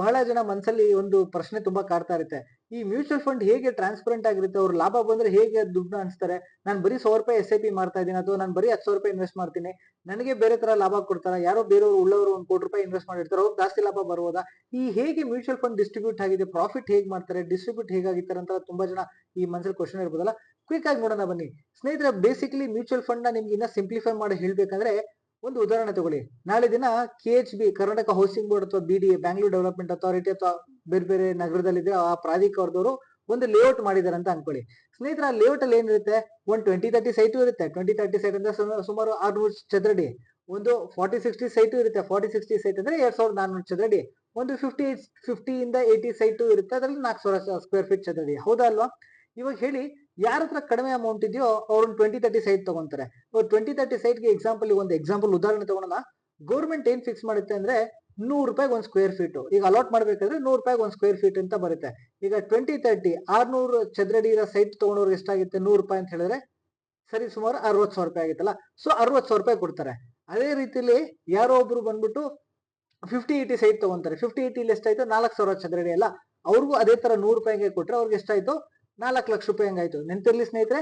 ಬಹಳ ಜನ ಮನಸ್ಸಲ್ಲಿ ಒಂದು ಪ್ರಶ್ನೆ ತುಂಬಾ ಕಾಡ್ತಾ ಇರುತ್ತೆ. ಈ ಮ್ಯೂಚುವಲ್ ಫಂಡ್ ಹೇಗೆ ಟ್ರಾನ್ಸ್ಪರೆಂಟ್ ಆಗಿರುತ್ತೆ, ಅವ್ರ ಲಾಭ ಬಂದ್ರೆ ಹೇಗೆ ದುಡ್ಡು ಅನ್ಸ್ತಾರೆ ನಾನು ಬರೀ ಸಾವಿರ ರೂಪಾಯಿ ಎಸ್ ಐ ಪಿ ಮಾಡ್ತಾ ಇದ್ದೀನಿ, ಅಥವಾ ನಾನು ಬರೀ ಹತ್ತು ಸಾವಿರ ರೂಪಾಯಿ ಇನ್ವೆಸ್ಟ್ ಮಾಡ್ತೀನಿ. ನನಗೆ ಬೇರೆ ತರ ಲಾಭ ಕೊಡ್ತಾರ? ಯಾರೋ ಬೇರೆಯವರು ಉಳ್ಳವರು ಒಂದು ಕೋಟಿ ರೂಪಾಯಿ ಇನ್ವೆಸ್ಟ್ ಮಾಡಿರ್ತಾರೆ ಅವ್ರು ಜಾಸ್ತಿ ಲಾಭ ಬರ್ಬೋದಾ? ಈ ಹೇಗೆ ಮ್ಯೂಚುವಲ್ ಫಂಡ್ ಡಿಸ್ಟ್ರಿಬ್ಯೂಟ್ ಆಗಿದೆ, ಪ್ರಾಫಿಟ್ ಹೇಗೆ ಮಾಡ್ತಾರೆ, ಡಿಸ್ಟ್ರಿಬ್ಯೂಟ್ ಹೇಗಾಗಿರ್ತಾರೆ ಅಂತ ತುಂಬಾ ಜನ ಈ ಮನಸ್ಸಲ್ಲಿ ಕ್ವಶನ್ ಇರ್ಬೋದಲ್ಲ ಕ್ವಿಕ್ ಆಗಿ ನೋಡೋಣ ಬನ್ನಿ. ಸ್ನೇಹಿತರೆ, ಬೇಸಿಕಲಿ ಮ್ಯೂಚುವಲ್ ಫಂಡ್ನ ನಿಮ್ಗೆ ಇನ್ನ ಸಿಂಪ್ಲಿಫೈ ಮಾಡಿ ಹೇಳ್ಬೇಕಂದ್ರೆ ಒಂದು ಉದಾಹರಣೆ ತಗೊಳ್ಳಿ. ನಾಳೆ ದಿನ K H B Karnataka housing board ಅಥವಾ B D A Bangalore development authority ಅಥವಾ ಬೇರೆ ಬೇರೆ ನಗರದಲ್ಲಿದ್ದರೆ ಆ ಪ್ರಾಧಿಕಾರದವರು ಒಂದು ಲೇಔಟ್ ಮಾಡಿದ್ದಾರೆ ಅಂತ ಅನ್ಕೊಳ್ಳಿ. ಸ್ನೇಹಿತರ ಲೇಔಟ್ ಅಲ್ಲಿ ಏನಿರುತ್ತೆ? ಒಂದು ಟ್ವೆಂಟಿ ತರ್ಟಿ ಸೈಟು ಇರುತ್ತೆ. ಟ್ವೆಂಟಿ ತರ್ಟಿ ಸೈಟ್ ಅಂದ್ರೆ ಸುಮ- ಸುಮಾರು ಆರ್ನೂರು ಚದರಡಿ. ಒಂದು ಫಾರ್ಟಿ ಸಿಕ್ಸ್ಟಿ ಸೈಟು ಇರುತ್ತೆ. ಫಾರ್ಟಿ ಸಿಕ್ಸ್ಟಿ ಸೈಟ್ ಅಂದ್ರೆ ಎರಡ್ ಸಾವಿರದ ನಾನ್ನೂರು ಚದರಡಿ. ಒಂದು ಫಿಫ್ಟಿ ಫಿಫ್ಟಿ ಇಂದ ಏಯ್ಟಿ ಸೈಟು ಇರುತ್ತೆ. ಅದರಲ್ಲಿ ನಾಲ್ಕು ಸಾವಿರ ಸ್ಕ್ವೇರ್ ಫೀಟ್ ಚದರಡಿ. ಹೌದಾ ಅಲ್ವಾ? ಇವಾಗ ಹೇಳಿ ಯಾರ ಹತ್ರ ಕಡಿಮೆ ಅಮೌಂಟ್ ಇದೆಯೋ ಅವ್ರನ್ನ ಟ್ವೆಂಟಿ ತರ್ಟಿ ಸೈಟ್ ತಗೊಂತಾರೆ. ಟ್ವೆಂಟಿ ತರ್ಟಿ ಸೈಟ್ಗೆ ಎಕ್ಸಾಂಪಲ್ ಒಂದು ಎಕ್ಸಾಂಪಲ್ ಉದಾಹರಣೆ ತಗೊಳೋಣ. ಗೌರ್ಮೆಂಟ್ ಏನ್ ಫಿಕ್ಸ್ ಮಾಡುತ್ತೆ ಅಂದ್ರೆ ನೂರು ರೂಪಾಯಿಗೆ ಒಂದು ಸ್ಕ್ವೇರ್ ಫೀಟ್ ಈಗ ಅಲಾಟ್ ಮಾಡ್ಬೇಕಾದ್ರೆ ನೂರು ರೂಪಾಯಿಗೆ ಒಂದು ಸ್ಕ್ವೇರ್ ಫೀಟ್ ಅಂತ ಬರುತ್ತೆ. ಈಗ ಟ್ವೆಂಟಿ ತರ್ಟಿ ಆರ್ನೂರು ಚದರಡಿ ಇರೋ ಸೈಟ್ ತಗೊಂಡವ್ರಿಗೆ ಎಷ್ಟಾಗುತ್ತೆ? ನೂರು ರೂಪಾಯಿ ಅಂತ ಹೇಳಿದ್ರೆ ಸರಿ ಸುಮಾರು ಅರವತ್ತು ಸಾವಿರ ರೂಪಾಯಿ ಆಗುತ್ತಲ್ಲ? ಸೊ ಅರವತ್ತು ಸಾವಿರ ರೂಪಾಯಿ ಕೊಡ್ತಾರೆ. ಅದೇ ರೀತಿಲಿ ಯಾರೋ ಒಬ್ರು ಬಂದ್ಬಿಟ್ಟು ಫಿಫ್ಟಿ ಏಟಿ ಸೈಟ್ ತಗೊಂತಾರೆ. ಫಿಫ್ಟಿ ಏಟಿಲಿ ಎಷ್ಟಾಯ್ತು ನಾಲ್ಕು ಸಾವಿರ ಚದರಡಿ ಅಲ್ಲ? ಅವ್ರಿಗೂ ಅದೇ ತರ ನೂರು ರೂಪಾಯಿಗೆ ಕೊಟ್ರೆ ಅವ್ರಿಗೆ ಎಷ್ಟಾಯ್ತು ನಾಲ್ಕು ಲಕ್ಷ ರೂಪಾಯಿ ಹಂಗಾಯ್ತು? ನೆನ್ಪಿರ್ಲಿ ಸ್ನೇಹಿತರೆ,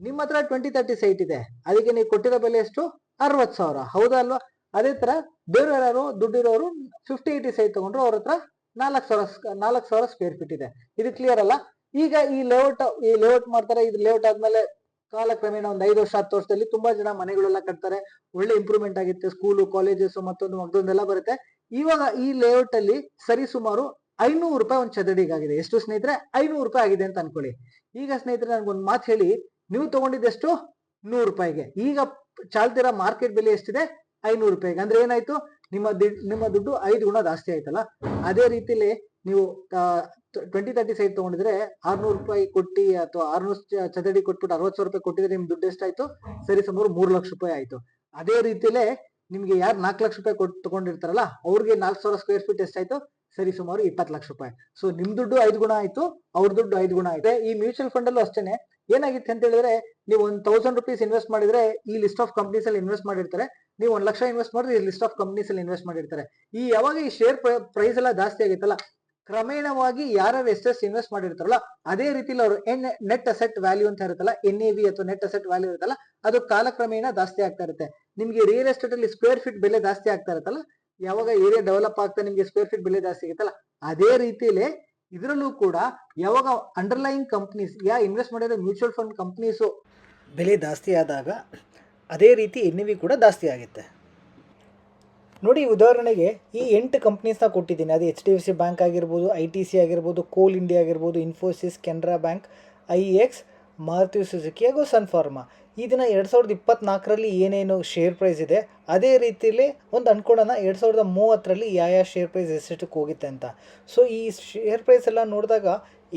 ನಿಮ್ಮ ಹತ್ರ ಟ್ವೆಂಟಿ ತರ್ಟಿ ಸೈಟ್ ಇದೆ. ಅದಕ್ಕೆ ನೀವು ಕೊಟ್ಟಿರೋ ಬೆಲೆ ಎಷ್ಟು? ಅರವತ್ತು ಸಾವಿರ. ಹೌದಾ ಅಲ್ವಾ? ಅದೇ ತರ ಬೇರೆ ಯಾರು ದುಡ್ಡಿರೋರು ಫಿಫ್ಟಿ ಏಯ್ಟಿ ಸೈಟ್ ತಗೊಂಡ್ರು ಅವ್ರ ಹತ್ರ ನಾಲ್ಕು ಸಾವಿರ ನಾಲ್ಕು ಸಾವಿರ ಸ್ಕ್ವೇರ್ ಫೀಟ್ ಇದೆ. ಇದು ಕ್ಲಿಯರ್ ಅಲ್ಲ? ಈಗ ಈ ಲೇಔಟ್ ಈ ಲೇಔಟ್ ಮಾಡ್ತಾರೆ. ಇದು ಲೇಔಟ್ ಆದ್ಮೇಲೆ ಕಾಲಕ್ರಮೇಣ ಒಂದು ಐದು ವರ್ಷ, ಹತ್ತು ವರ್ಷದಲ್ಲಿ ತುಂಬಾ ಜನ ಮನೆಗಳೆಲ್ಲ ಕಟ್ತಾರೆ. ಒಳ್ಳೆ ಇಂಪ್ರೂವ್ಮೆಂಟ್ ಆಗುತ್ತೆ. ಸ್ಕೂಲು ಕಾಲೇಜಸ್ ಮತ್ತೊಂದು ಮಗದೊಂದೆಲ್ಲ ಬರುತ್ತೆ. ಇವಾಗ ಈ ಲೇಔಟ್ ಅಲ್ಲಿ ಸರಿ ಸುಮಾರು ಐನೂರು ರೂಪಾಯಿ ಒಂದು ಚದಡಿಗಾಗಿದೆ ಎಷ್ಟು ಸ್ನೇಹಿತರೆ? ಐನೂರು ರೂಪಾಯಿ ಆಗಿದೆ ಅಂತ ಅನ್ಕೊಳ್ಳಿ. ಈಗ ಸ್ನೇಹಿತರೆ ನನ್ಗೊಂದು ಮಾತು ಹೇಳಿ. ನೀವು ತಗೊಂಡಿದ್ದೆಷ್ಟು ನೂರು ರೂಪಾಯಿಗೆ. ಈಗ ಚಾಲ್ತಿರೋ ಮಾರ್ಕೆಟ್ ಬೆಲೆ ಎಷ್ಟಿದೆ? ಐನೂರು ರೂಪಾಯಿಗೆ. ಅಂದ್ರೆ ಏನಾಯ್ತು? ನಿಮ್ಮ ನಿಮ್ಮ ದುಡ್ಡು ಐದು ಗುಣ ಜಾಸ್ತಿ ಆಯ್ತಲ್ಲ? ಅದೇ ರೀತಿಲಿ ನೀವು ಟ್ವೆಂಟಿ ತರ್ಟಿ ಸೈಡ್ ತಗೊಂಡಿದ್ರೆ ಆರ್ನೂರು ರೂಪಾಯಿ ಕೊಟ್ಟಿ ಅಥವಾ ಆರ್ನೂರು ಚದಡಿ ಕೊಟ್ಬಿಟ್ಟು ಅರವತ್ತು ಸಾವಿರ ರೂಪಾಯಿ ಕೊಟ್ಟಿದ್ರೆ ನಿಮ್ ದುಡ್ಡು ಎಷ್ಟಾಯ್ತು? ಸರಿ, ಸುಮಾರು ಮೂರು ಲಕ್ಷ ರೂಪಾಯಿ ಆಯ್ತು. ಅದೇ ರೀತಿಲೇ ನಿಮ್ಗೆ ಯಾರು ನಾಲ್ಕು ಲಕ್ಷ ರೂಪಾಯಿ ಕೊಟ್ಟು ತಗೊಂಡಿರ್ತಾರಲ್ಲ, ಅವ್ರಿಗೆ ನಾಲ್ಕು ಸಾವಿರ ಸ್ಕ್ವೇರ್ ಫೀಟ್ ಎಷ್ಟಾಯ್ತು? ಸರಿ, ಸುಮಾರು ಇಪ್ಪತ್ತು ಲಕ್ಷ ರೂಪಾಯಿ. ಸೊ ನಿಮ್ ದುಡ್ಡು ಐದು ಗುಣ ಆಯ್ತು, ಅವ್ರ ದುಡ್ಡು ಐದು ಗುಣ ಆಯ್ತು. ಈ ಮ್ಯೂಚುವಲ್ ಫಂಡ್ ಅಲ್ಲೂ ಅಷ್ಟೇನೆ. ಏನಾಗಿತ್ತು ಅಂತ ಹೇಳಿದ್ರೆ, ನೀವು ಒಂದು ತೌಸಂಡ್ ರುಪೀಸ್ ಇನ್ವೆಸ್ಟ್ ಮಾಡಿದ್ರೆ ಈ ಲಿಸ್ಟ್ ಆಫ್ ಕಂಪ್ನೀಸ್ ಅಲ್ಲಿ ಇನ್ವೆಸ್ಟ್ ಮಾಡಿರ್ತಾರೆ. ನೀವು ಒಂದ್ ಲಕ್ಷ ಇನ್ವೆಸ್ಟ್ ಮಾಡಿದ್ರೆ ಈ ಲಿಸ್ಟ್ ಆಫ್ ಕಂಪ್ನೀಸ್ ಅಲ್ಲಿ ಇನ್ವೆಸ್ಟ್ ಮಾಡಿರ್ತಾರೆ. ಈ ಯಾವಾಗ ಈ ಶೇರ್ ಪ್ರೈಸ್ ಎಲ್ಲ ಜಾಸ್ತಿ ಆಗಿತ್ತಲ್ಲ ಕ್ರಮೇಣವಾಗಿ ಯಾರ್ಯಾರು ಎಷ್ಟೆಷ್ಟು ಇನ್ವೆಸ್ಟ್ ಮಾಡಿರ್ತಾರಲ್ಲ, ಅದೇ ರೀತಿಲಿ ಅವರು ಎನ್ ನೆಟ್ ಅಸೆಟ್ ವ್ಯಾಲ್ಯೂ ಅಂತ ಇರುತ್ತಲ್ಲ ಎನ್ ಎ ವಿ ಅಥವಾ ನೆಟ್ ಅಸೆಟ್ ವ್ಯಾಲ್ಯೂ ಇರುತ್ತಲ್ಲ, ಅದು ಕಾಲಕ್ರಮೇಣ ಜಾಸ್ತಿ ಆಗ್ತಾ ಇರುತ್ತೆ. ನಿಮ್ಗೆ ರಿಯಲ್ ಎಸ್ಟೇಟ್ ಅಲ್ಲಿ ಸ್ಕ್ವೇರ್ ಫೀಟ್ ಬೆಲೆ ಜಾಸ್ತಿ ಆಗ್ತಾ ಇರುತ್ತಲ್ಲ ಯಾವಾಗ ಏರಿಯಾ ಡೆವಲಪ್ ಆಗ್ತಾ ನಿಮ್ಗೆ ಸ್ಕ್ವೇರ್ ಫೀಟ್ ಬೆಲೆ ಜಾಸ್ತಿ ಆಗುತ್ತಲ್ಲ ಅದೇ ರೀತಿಲಿ ಇದರಲ್ಲೂ ಕೂಡ ಯಾವಾಗ ಅಂಡರ್ಲೈನ್ ಕಂಪ್ನೀಸ್ ಯಾ ಇನ್ವೆಸ್ಟ್ ಮಾಡಿರೋ ಮ್ಯೂಚುವಲ್ ಫಂಡ್ ಕಂಪ್ನೀಸು ಬೆಲೆ ಜಾಸ್ತಿ ಆದಾಗ ಅದೇ ರೀತಿ ಎನ್ ವಿ ಕೂಡ ಜಾಸ್ತಿ ಆಗುತ್ತೆ. ನೋಡಿ ಉದಾಹರಣೆಗೆ ಈ ಎಂಟು ಕಂಪ್ನೀಸ್ನ ಕೊಟ್ಟಿದ್ದೀನಿ, ಅದು H D F C bank ಆಗಿರ್ಬೋದು ಐ ಟಿ ಸಿ ಆಗಿರ್ಬೋದು ಕೋಲ್ ಇಂಡಿಯಾ ಆಗಿರ್ಬೋದು Infosys Canara bank I X Maruti Suzuki ಹಾಗೂ ಸನ್ ಫಾರ್ಮಾ ಈ ದಿನ ಎರಡು ಸಾವಿರದ ಇಪ್ಪತ್ನಾಲ್ಕರಲ್ಲಿ ಏನೇನು ಶೇರ್ ಪ್ರೈಸ್ ಇದೆ, ಅದೇ ರೀತಿಯಲ್ಲಿ ಒಂದು ಅನ್ಕೊಡೋಣ ಎರಡು ಸಾವಿರದ ಮೂವತ್ತರಲ್ಲಿ ಯಾವ ಯಾವ ಶೇರ್ ಪ್ರೈಸ್ ಎಷ್ಟಕ್ಕೆ ಹೋಗುತ್ತೆ ಅಂತ. ಸೊ ಈ ಶೇರ್ ಪ್ರೈಸ್ ಎಲ್ಲ ನೋಡಿದಾಗ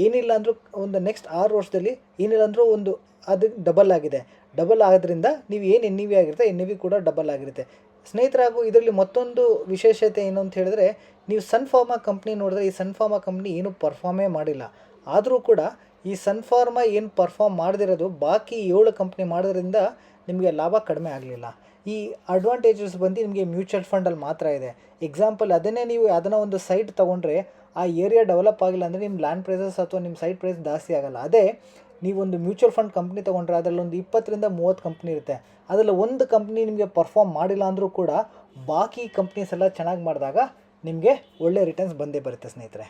ಏನಿಲ್ಲ ಅಂದರೂ ಒಂದು ನೆಕ್ಸ್ಟ್ ಆರು ವರ್ಷದಲ್ಲಿ ಏನಿಲ್ಲ ಅಂದರೂ ಒಂದು ಅದು ಡಬಲ್ ಆಗಿದೆ. ಡಬಲ್ ಆಗೋದ್ರಿಂದ ನೀವು ಏನು ಎನ್ ಇ ವಿ ಆಗಿರುತ್ತೆ ಎನ್ ಇ ವಿ ಕೂಡ ಡಬಲ್ ಆಗಿರುತ್ತೆ. ಸ್ನೇಹಿತರಾಗು ಇದರಲ್ಲಿ ಮತ್ತೊಂದು ವಿಶೇಷತೆ ಏನು ಅಂತ ಹೇಳಿದ್ರೆ, ನೀವು ಸನ್ಫಾರ್ಮಾ ಕಂಪ್ನಿ ನೋಡಿದ್ರೆ ಈ ಸನ್ಫಾರ್ಮಾ ಕಂಪ್ನಿ ಏನು ಪರ್ಫಾರ್ಮೇ ಮಾಡಿಲ್ಲ. ಆದರೂ ಕೂಡ ಈ ಸನ್ಫಾರ್ಮಾ ಏನು ಪರ್ಫಾರ್ಮ್ ಮಾಡದಿರೋದು ಬಾಕಿ ಏಳು ಕಂಪ್ನಿ ಮಾಡೋದ್ರಿಂದ ನಿಮಗೆ ಲಾಭ ಕಡಿಮೆ ಆಗಲಿಲ್ಲ. ಈ ಅಡ್ವಾಂಟೇಜಸ್ ಬಂದು ನಿಮಗೆ ಮ್ಯೂಚುವಲ್ ಫಂಡಲ್ಲಿ ಮಾತ್ರ ಇದೆ. ಎಕ್ಸಾಂಪಲ್ ಅದನ್ನೇ ನೀವು ಅದನ್ನು ಒಂದು ಸೈಟ್ ತೊಗೊಂಡ್ರೆ ಆ ಏರಿಯಾ ಡೆವಲಪ್ ಆಗಿಲ್ಲ ಅಂದರೆ ನಿಮ್ಮ ಲ್ಯಾಂಡ್ ಪ್ರೈಸಸ್ ಅಥವಾ ನಿಮ್ಮ ಸೈಟ್ ಪ್ರೈಸ್ ಜಾಸ್ತಿ ಆಗಲ್ಲ. ಅದೇ ನೀವೊಂದು ಮ್ಯೂಚುವಲ್ ಫಂಡ್ ಕಂಪ್ನಿ ತೊಗೊಂಡ್ರೆ ಅದರಲ್ಲಿ ಒಂದು ಇಪ್ಪತ್ತರಿಂದ ಮೂವತ್ತು ಕಂಪ್ನಿ ಇರುತ್ತೆ. ಅದರಲ್ಲಿ ಒಂದು ಕಂಪ್ನಿ ನಿಮಗೆ ಪರ್ಫಾರ್ಮ್ ಮಾಡಿಲ್ಲ ಅಂದರೂ ಕೂಡ ಬಾಕಿ ಕಂಪ್ನೀಸ್ ಎಲ್ಲ ಚೆನ್ನಾಗಿ ಮಾಡಿದಾಗ ನಿಮಗೆ ಒಳ್ಳೆ ರಿಟರ್ನ್ಸ್ ಬಂದೇ ಬರುತ್ತೆ ಸ್ನೇಹಿತರೆ.